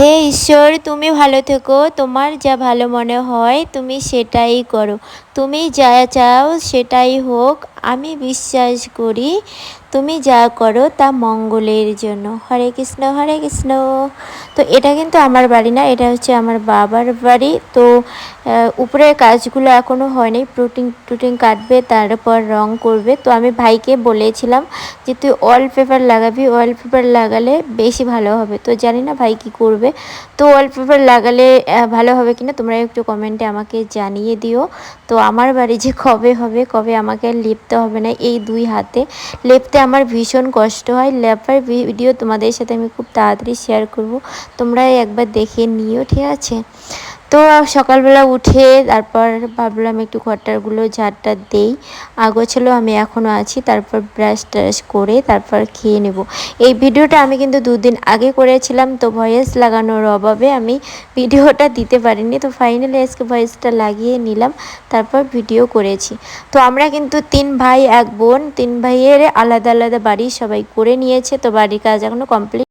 হে ঈশ্বর, তুমি ভালো থেকো। তোমার যা ভালো মনে হয়, তুমি সেটাই করো। তুমি যা চাও, সেটাই হোক। আমি বিশ্বাস করি তুমি যা করো তা মঙ্গলের জন্য। হরে কৃষ্ণ হরে কৃষ্ণ। তো এটা কিন্তু আমার বাড়ি না, এটা হচ্ছে আমার বাবার বাড়ি। তো উপরের কাজগুলো এখনও হয়নি। প্রুটিং, টুটিং কাটবে, তারপর রং করবে। তো আমি ভাইকে বলেছিলাম যে তুই ওয়াল পেপার লাগাবি ওয়াল পেপার লাগালে বেশি ভালো হবে। তো জানি না ভাই কি করবে। তো ওয়াল পেপার লাগালে ভালো হবে কিনা তোমরা একটু কমেন্টে আমাকে জানিয়ে দিও। তো আমার বাড়ি যে কবে হবে, কবে আমাকে লিপতে হবে না এই দুই হাতে। লেপতে আমার ভীষণ কষ্ট হয়। ল্যাপার ভিডিও তোমাদের সাথে আমি খুব তাড়াতাড়ি শেয়ার করব। তোমরা একবার দেখে নিও, ঠিক আছে? তো সকালবেলা উঠে তারপর ভাবলাম একটু ঘরটারগুলো ঝাড়টা দেই। আগোছালো আমি এখনও আছি, তারপর ব্রাশ ট্রাশ করে তারপর খেয়ে নেব। এই ভিডিওটা আমি কিন্তু দুদিন আগে করেছিলাম, তো ভয়েস লাগানোর অভাবে আমি ভিডিওটা দিতে পারিনি। তো ফাইনালি আজকে ভয়েসটা লাগিয়ে নিলাম, তারপর ভিডিও করেছি। তো আমরা কিন্তু তিন ভাই, এক বোন, তিন ভাইয়ের আলাদা আলাদা বাড়ি সবাই করে নিয়েছে, তো বাড়ির কাজ এখনও কমপ্লিট